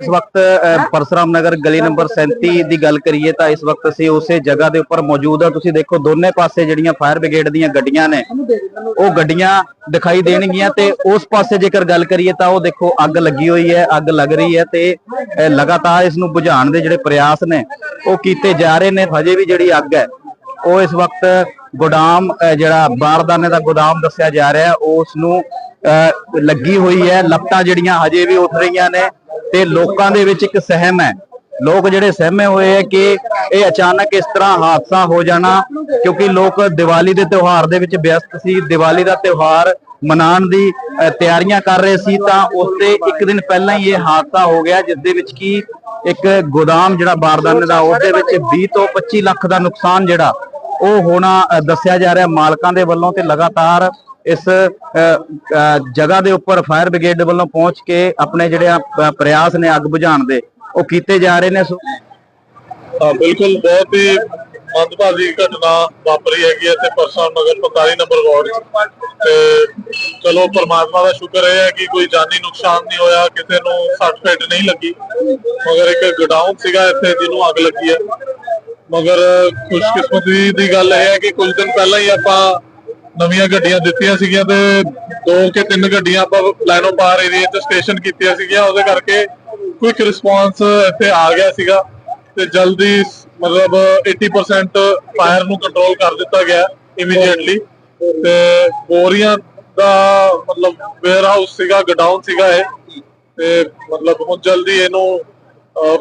ਇਸ ਵਕਤ ਅ, ਪਰਸਰਾਮ ਨਗਰ ਗਲੀ ਨੰਬਰ 37 ਦੀ ਗੱਲ ਕਰੀਏ ਤਾਂ ਇਸ ਵਕਤ ਅਸੀਂ ਉਸੇ ਜਗ੍ਹਾ ਦੇ ਉੱਪਰ ਮੌਜੂਦ ਹਾਂ। ਤੁਸੀਂ ਦੇਖੋ ਦੋਨੇ ਪਾਸੇ ਜਿਹੜੀਆਂ ਫਾਇਰ ਬ੍ਰਿਗੇਡ ਦੀਆਂ ਗੱਡੀਆਂ ਨੇ ਉਹ ਗੱਡੀਆਂ ਦਿਖਾਈ ਦੇਣਗੀਆਂ ਤੇ ਉਸ ਪਾਸੇ ਜੇਕਰ ਗੱਲ ਕਰੀਏ ਤਾਂ ਉਹ ਦੇਖੋ ਅੱਗ ਲੱਗੀ ਹੋਈ ਹੈ ਅੱਗ ਲੱਗ ਰਹੀ ਹੈ ਤੇ ਲਗਾਤਾਰ ਇਸ ਨੂੰ ਬੁਝਾਉਣ ਦੇ ਜਿਹੜੇ ਪ੍ਰਯਾਸ ਨੇ ਉਹ ਕੀਤੇ ਜਾ ਰਹੇ ਨੇ। ਹਜੇ ਵੀ ਜਿਹੜੀ ਅੱਗ ਹੈ ਉਹ ਇਸ ਵਕਤ ਗੋਦਾਮ ਜਿਹੜਾ ਬਾਰਦਾਨੇ ਦਾ ਗੋਦਾਮ ਦੱਸਿਆ ਜਾ ਰਿਹਾ ਹੈ ਉਸ ਨੂੰ ਲੱਗੀ ਹੋਈ ਹੈ। ਲਪਟਾਂ ਜਿਹੜੀਆਂ ਹਜੇ ਵੀ ਉੱਠ ਰਹੀਆਂ ਨੇ ਤੇ ਲੋਕਾਂ ਦੇ ਵਿੱਚ ਇੱਕ ਸਹਿਮ ਹੈ। ਲੋਕ ਜਿਹੜੇ ਸਹਿਮੇ ਹੋਏ ਹੈ ਕਿ ਇਹ ਅਚਾਨਕ ਇਸ ਤਰ੍ਹਾਂ ਹਾਦਸਾ ਹੋ ਜਾਣਾ, ਕਿਉਂਕਿ ਲੋਕ ਦੀਵਾਲੀ ਦੇ ਤਿਉਹਾਰ ਦੇ ਵਿੱਚ ਵਿਅਸਤ ਸੀ। ਦੀਵਾਲੀ ਦਾ ਤਿਉਹਾਰ ਮਨਾਉਣ ਦੀ ਤਿਆਰੀਆਂ ਕਰ ਰਹੇ ਸੀ ਤਾਂ ਉਸ ਤੇ ਇੱਕ ਦਿਨ ਪਹਿਲਾਂ ਹੀ ਇਹ ਹਾਦਸਾ ਹੋ ਗਿਆ, ਜਿਸ ਦੇ ਵਿੱਚ ਕੀ ਇੱਕ ਗੋਦਾਮ ਜਿਹੜਾ ਬਾਰਦਾਨੇ ਦਾ, ਉਸ ਦੇ ਵਿੱਚ 20 ਤੋਂ 25 ਲੱਖ ਦਾ ਨੁਕਸਾਨ ਜਿਹੜਾ ਉਹ ਹੋਣਾ ਦੱਸਿਆ ਜਾ ਰਿਹਾ। ਮਾਲਕਾਂ ਦੇ ਵੱਲੋਂ ਤੇ ਲਗਾਤਾਰ ਇਸ ਜਗ੍ਹਾ ਦੇ ਉੱਪਰ ਫਾਇਰ ਬ੍ਰਿਗੇਡ ਵੱਲੋਂ ਪਹੁੰਚ ਕੇ ਆਪਣੇ ਜਿਹੜੇ ਪ੍ਰਯਾਸ ਨੇ ਅੱਗ ਬੁਝਾਉਣ ਦੇ, ਉਹ ਕੀਤੇ ਜਾ ਰਹੇ ਨੇ ਹਾਂ, ਬਿਲਕੁਲ ਬਹੁਤ ਹੀ ਮੰਦਭਾਗੀ ਘਟਨਾ ਵਾਪਰੀ ਹੈਗੀ ਹੈ ਤੇ ਪਰਸੋਂ ਨਗਰ 45 ਨੰਬਰ ਵਾਰਡ ਤੇ ਚਲੋ, ਪਰਮਾਤਮਾ ਦਾ ਸ਼ੁਕਰ ਇਹ ਹੈ ਕਿ ਕੋਈ ਜਾਨੀ ਨੁਕਸਾਨ ਨਹੀਂ ਹੋਇਆ, ਕਿਸੇ ਨੂੰ ਸੱਟ ਫੇਟ ਨਹੀਂ ਲੱਗੀ। ਮਗਰ ਇੱਕ ਗਡਾਊਨ ਸੀਗਾ ਇੱਥੇ ਜਿਹਨੂੰ ਅੱਗ ਲੱਗੀ ਹੈ। ਮਗਰ ਖੁਸ਼ਕਿਸਮਤੀ ਦੀ ਗੱਲ ਇਹ ਹੈ ਕਿ ਕੁਝ ਦਿਨ ਪਹਿਲਾਂ ਹੀ ਆਪਾਂ ਨਵੀਆਂ ਗੱਡੀਆਂ ਦਿੱਤੀਆਂ ਸੀਗੀਆਂ ਤੇ ਦੋ ਕਿ ਤਿੰਨ ਗੱਡੀਆਂ ਆਪਾਂ ਲਾਈਨੋਂ ਪਾਰ ਏਰੀਆ 'ਚ ਸਟੇਸ਼ਨ ਕੀਤੀਆਂ ਸੀਗੀਆਂ, ਉਹਦੇ ਕਰਕੇ ਕੁਇਕ ਰਿਸਪਾਂਸ ਇੱਥੇ ਆ ਗਿਆ ਸੀਗਾ ਤੇ ਜਲਦੀ ਮਤਲਬ 80% ਫਾਇਰ ਨੂੰ ਕੰਟਰੋਲ ਕਰ ਦਿੱਤਾ ਗਿਆ ਇਮੀਡੀਏਟਲੀ ਤੇ ਬੋਰੀਆਂ ਦਾ ਮਤਲਬ ਵੇਅਰ ਹਾਊਸ ਸੀਗਾ ਗਡਾਊਨ ਸੀਗਾ ਇਹ ਤੇ ਮਤਲਬ ਹੁਣ ਜਲਦੀ ਇਹਨੂੰ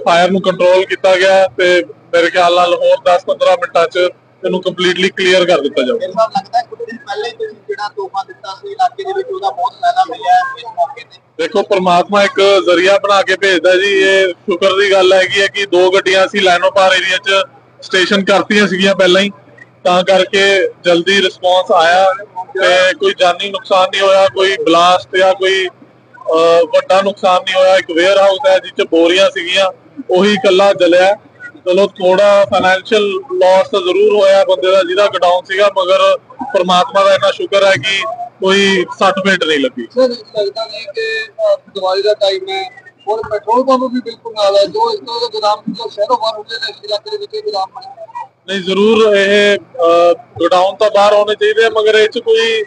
ਫਾਇਰ ਨੂੰ ਕੰਟਰੋਲ ਕੀਤਾ ਗਿਆ ਤੇ ਮੇਰੇ ਖਿਆਲ ਨਾਲ ਹੋਰ 10-15 ਮਿੰਟਾਂ 'ਚ ਇਹਨੂੰ ਕੰਪਲੀਟਲੀ ਕਲੀਅਰ ਕਰ ਦਿੱਤਾ ਜਾਊਗਾ ਮੇਰੇ ਨਾਲ ਲੱਗਦਾ ਕੁਝ ਦਿਨ ਪਹਿਲੇ ਹੀ ਤੁਸੀਂ ਜਿਹੜਾ ਤੋਹਫਾ ਦਿੱਤਾ ਸੀ ਇਲਾਕੇ ਦੇ ਵਿੱਚ ਉਹਦਾ ਬਹੁਤ ਫਾਇਦਾ ਮਿਲਿਆ ਇਸ ਮੌਕੇ ਤੇ। ਦੇਖੋ ਪ੍ਰਮਾਤਮਾ ਇੱਕ ਜ਼ਰੀਆ ਬਣਾ ਕੇ ਭੇਜਦਾ ਜੀ ਇਹ ਸ਼ੁਕਰ ਦੀ ਗੱਲ ਹੈਗੀ ਹੈ ਕਿ ਦੋ ਗੱਡੀਆਂ ਅਸੀਂ ਲਾਈਨੋ ਪਾਰ ਏਰੀਆ 'ਚ ਸਟੇਸ਼ਨ ਕਰਤੀਆਂ ਸੀਗੀਆਂ ਪਹਿਲਾਂ ਹੀ। ਤਾਂ ਕਰਕੇ ਜਲਦੀ ਰਿਸਪੌਂਸ ਆਇਆ ਤੇ ਕੋਈ ਜਾਨੀ ਨੁਕਸਾਨ ਨਹੀਂ ਹੋਇਆ ਕੋਈ ਬਲਾਸਟ ਜਾਂ ਕੋਈ ਵੱਡਾ ਨੁਕਸਾਨ ਨਹੀਂ ਹੋਇਆ। ਇੱਕ ਵੇਅਰ ਹਾਊਸ ਹੈ 'ਚ ਬੋਰੀਆਂ ਸੀਗੀਆਂ ਉਹੀ ਇਕੱਲਾ ਜਲਿਆ। ਚਲੋ ਥੋੜਾ ਫਾਈਨੈਂਸ਼ੀਅਲ ਲਾਸ ਤਾਂ ਜ਼ਰੂਰ ਹੋਇਆ ਬੰਦੇ ਦਾ ਜਿਹਦਾ ਗਡਾਊਨ ਸੀਗਾ ਮਗਰ ਪ੍ਰਮਾਤਮਾ ਦਾ ਇੰਨਾ ਸ਼ੁਕਰ ਹੈ ਕਿ ਕੋਈ ਸੱਟ ਫੇਟ ਨਹੀਂ ਲੱਗੀ। ਸਰ ਲੱਗਦਾ ਨਹੀਂ ਕਿ ਅਹ, ਦੀਵਾਲੀ ਦਾ ਟਾਈਮ ਹੈ ਔਰ ਪੈਟਰੋਲ ਪੰਪ ਵੀ ਬਿਲਕੁਲ ਨਾਲ ਹੈ। ਜੋ ਇਸ ਤਰ੍ਹਾਂ ਦੇ ਗੋਦਾਮ ਜੋ ਸ਼ਹਿਰੋਂ ਬਾਹਰ ਹੁੰਦੇ ਨੇ ਇਸ ਇਲਾਕੇ ਦੇ ਵਿੱਚ ਇਹ ਗੋਦਾਮ ਬਣੇ। ਨਹੀਂ ਜ਼ਰੂਰ ਇਹ ਗੋਡਾਊਨ ਤਾਂ ਬਾਹਰ ਹੋਣੇ ਚਾਹੀਦੇ ਮਗਰ ਇਹ ਚ ਕੋਈ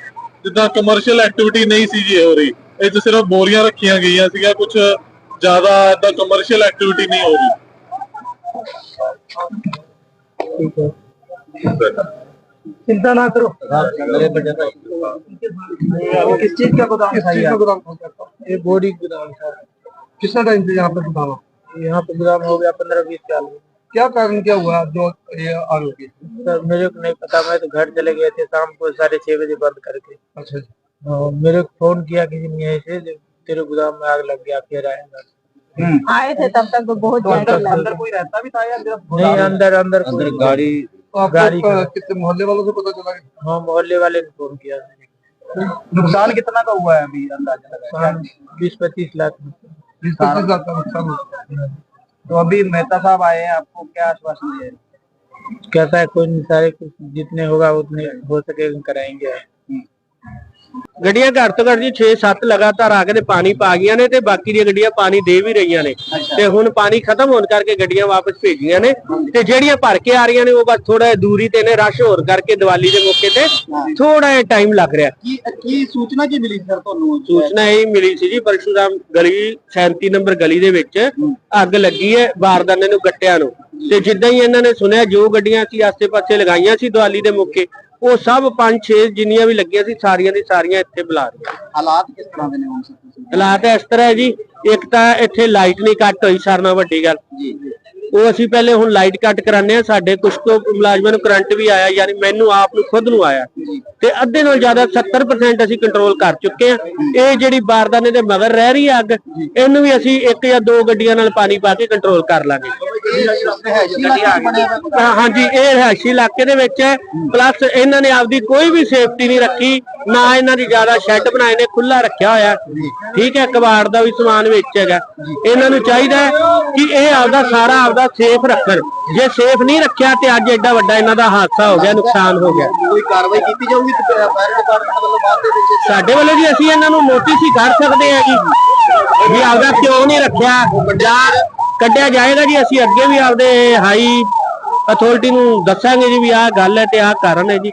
ਜਿੱਦਾਂ ਕਮਰਸ਼ੀਅਲ ਐਕਟੀਵਿਟੀ ਨਹੀਂ ਸੀ ਜੀ ਹੋ ਰਹੀ। ਇਹ ਚ ਸਿਰਫ ਬੋਰੀਆਂ ਰੱਖੀਆਂ ਗਈਆਂ ਸੀਗਾ ਕੁਝ ਜ਼ਿਆਦਾ ਏਦਾਂ ਕਮਰਸ਼ੀਅਲ ਐਕਟੀਵਿਟੀ ਨਹੀਂ ਹੋ ਰਹੀ। चिंता ना करो। किस चीज़ का गोदाम था ये? गोदाम ये बोरी गोदाम था। कितना टाइम से यहाँ पे गोदाम? यहाँ पे गोदाम हो गया पंद्रह बीस साल क्या कारण क्या हुआ जो ये आग लगी? सर मेरे को नहीं पता मैं तो घर चले गए थे शाम को साढ़े छह बजे बंद करके। अच्छा मेरे को फ़ोन किया किसी ने ऐसे तेरे गोदाम में आग लग गया फिर आएगा। आए थे तब तक तो बहुत तो अंदर ज़्यादा अंदर कोई रहता भी था या नहीं गोदाम? अंदर अंदर गाड़ी तो गाड़ी कितने मोहल्ले वालों से पता चला हाँ मोहल्ले वाले ने फ़ोन किया। नुकसान कितना का हुआ है अभी अंदाज़ा? बीस पच्चीस लाख। बीस पच्चीस लाख का नुकसान हुआ तो अभी मेहता साहब आए हैं आपको क्या आश्वासन दिए कहता है कोई नहीं सारे कुछ जितने होगा उतने हो सके कराएँगे ਗੱਡੀਆਂ ਘੱਟ ਤੋਂ ਘੱਟ ਜੀ 6-7 ਲਗਾਤਾਰ ਆ ਕੇ ਤੇ ਪਾਣੀ ਪਾ ਗਈਆਂ ਨੇ ਤੇ ਬਾਕੀ ਦੀਆਂ ਗੱਡੀਆਂ ਪਾਣੀ ਦੇ ਵੀ ਰਹੀਆਂ ਨੇ। ਤੇ ਹੁਣ ਪਾਣੀ ਖਤਮ ਹੋਣ ਕਰਕੇ ਗੱਡੀਆਂ ਵਾਪਸ ਭੇਜੀਆਂ ਨੇ। ਤੇ ਜਿਹੜੀਆਂ ਭਰ ਕੇ ਆ ਰਹੀਆਂ ਨੇ ਉਹ ਬਸ ਥੋੜਾ ਦੂਰੀ ਤੇ ਨੇ ਰਸ਼ ਹੋਰ ਕਰਕੇ ਦੀਵਾਲੀ ਦੇ ਮੌਕੇ ਤੇ ਥੋੜਾ ਜਿਹਾ ਟਾਈਮ ਲੱਗ ਰਿਹਾ। ਕੀ ਕੀ ਸੂਚਨਾ ਕੀ ਮਿਲੀ ਸਰ ਤੁਹਾਨੂੰ? ਸੂਚਨਾ ਇਹ ਮਿਲੀ ਸੀ ਜੀ ਪਰਸ਼ੂਰਾਮ ਗਲੀ 37 ਨੰਬਰ ਗਲੀ ਦੇ ਵਿੱਚ ਅੱਗ ਲੱਗੀ ਹੈ ਬਾਰਦਾਨੇ ਨੂੰ ਗੱਟਿਆਂ ਨੂੰ। ਤੇ ਜਿੱਦਾਂ ਹੀ ਇਹਨਾਂ ਨੇ ਸੁਣਿਆ ਜੋ ਗੱਡੀਆਂ ਸੀ ਆਸੇ-ਪਾਸੇ ਲਗਾਈਆਂ ਸੀ ਦੀਵਾਲੀ ਦੇ ਮੌਕੇ ਉਹ ਸਭ 5-6 ਜਿੰਨੀਆਂ ਵੀ ਲੱਗੀਆਂ ਸੀ ਸਾਰੀਆਂ ਦੀ ਸਾਰੀਆਂ ਇੱਥੇ ਬੁਲਾ ਰਹੀਆਂ ਹਾਲਾਤ ਕਿਸ ਤਰ੍ਹਾਂ ਦੇ ਨੇ ਹੁਣ ਸਰ ਹਾਲਾਤ ਇਸ ਤਰ੍ਹਾਂ ਹੈ ਜੀ ਇੱਕ ਤਾਂ ਇੱਥੇ ਲਾਈਟ ਨਹੀਂ ਕੱਟ ਹੋਈ ਸਾਰਿਆਂ ਨਾਲੋਂ ਵੱਡੀ ਗੱਲ। ਜੀ। ਉਹ ਅਸੀਂ ਪਹਿਲੇ ਹੁਣ ਲਾਈਟ ਕੱਟ ਕਰਾਉਂਦੇ ਆ ਸਾਡੇ ਕੁਝ ਕੁ ਮੁਲਾਜ਼ਮਾਂ ਨੂੰ ਕਰੰਟ ਵੀ ਆਇਆ ਯਾਨੀ ਮੈਨੂੰ ਆਪ ਨੂੰ ਖੁਦ ਨੂੰ ਆਇਆ। ਤੇ ਅੱਧੇ ਨਾਲੋਂ ਜ਼ਿਆਦਾ 70% ਅਸੀਂ ਕੰਟਰੋਲ ਕਰ ਚੁੱਕੇ ਆ ਇਹ ਜਿਹੜੀ ਬਾਰਦਾਨੇ ਦੇ ਮਗਰ ਰਹਿ ਰਹੀ ਹੈ ਅੱਗ ਇਹਨੂੰ ਵੀ ਅਸੀਂ ਇੱਕ ਜਾਂ ਦੋ ਗੱਡੀਆਂ ਨਾਲ ਪਾਣੀ ਪਾ ਕੇ ਕੰਟਰੋਲ ਕਰ ਲਾਂਗੇ। ਹਾਂ- ਹਾਂਜੀ ਇਹ ਰਿਹਾਇਸ਼ੀ ਇਲਾਕੇ ਦੇ ਵਿੱਚ ਹੈ? ਪਲੱਸ ਇਹਨਾਂ ਨੇ ਆਪਦੀ ਕੋਈ ਵੀ ਸੇਫਟੀ ਨਹੀਂ ਰੱਖੀ ਨਾ ਇਹਨਾਂ ਦੀ ਜ਼ਿਆਦਾ ਸ਼ੈੱਡ ਬਣਾਏ ਨੇ ਖੁੱਲਾ ਰੱਖਿਆ ਹੋਇਆ। ਠੀਕ ਹੈ ਕਬਾੜ ਦਾ ਵੀ ਸਮਾਨ ਵਿੱਚ ਹੈਗਾ। ਇਹਨਾਂ ਨੂੰ ਚਾਹੀਦਾ ਹੈ ਕਿ ਇਹ ਆਪਦਾ ਸਾਰਾ ਆਪਦਾ ਸੇਫ ਰੱਖਣ। ਜੇ ਸੇਫ ਨਹੀਂ ਰੱਖਿਆ ਤੇ ਅੱਜ ਐਡਾ ਵੱਡਾ ਇਹਨਾਂ ਦਾ ਹਾਦਸਾ ਹੋ ਗਿਆ ਨੁਕਸਾਨ ਹੋ ਗਿਆ। ਕੋਈ ਕਾਰਵਾਈ ਕੀਤੀ ਜਾਊਗੀ ਫਾਇਰ ਡਿਪਾਰਟਮੈਂਟ ਵੱਲੋਂ ਬਾਅਦ ਦੇ ਵਿੱਚ? ਸਾਡੇ ਵੱਲੋਂ ਜੀ ਅਸੀਂ ਇਹਨਾਂ ਨੂੰ ਨੋਟਿਸ ਹੀ ਕਰ ਸਕਦੇ ਹਾਂ ਜੀ ਵੀ ਆਪਦਾ ਕਿਉਂ ਨਹੀਂ ਰੱਖਿਆ? ਜਾਂ ਕੱਢਿਆ ਜਾਏਗਾ ਜੀ, ਅਸੀਂ ਅੱਗੇ ਵੀ ਆਪਦੇ ਹਾਈ ਅਥਾਰਟੀ ਨੂੰ ਦੱਸਾਂਗੇ ਜੀ ਵੀ ਆਹ ਗੱਲ ਹੈ ਤੇ ਆਹ ਕਾਰਨ ਹੈ ਜੀ।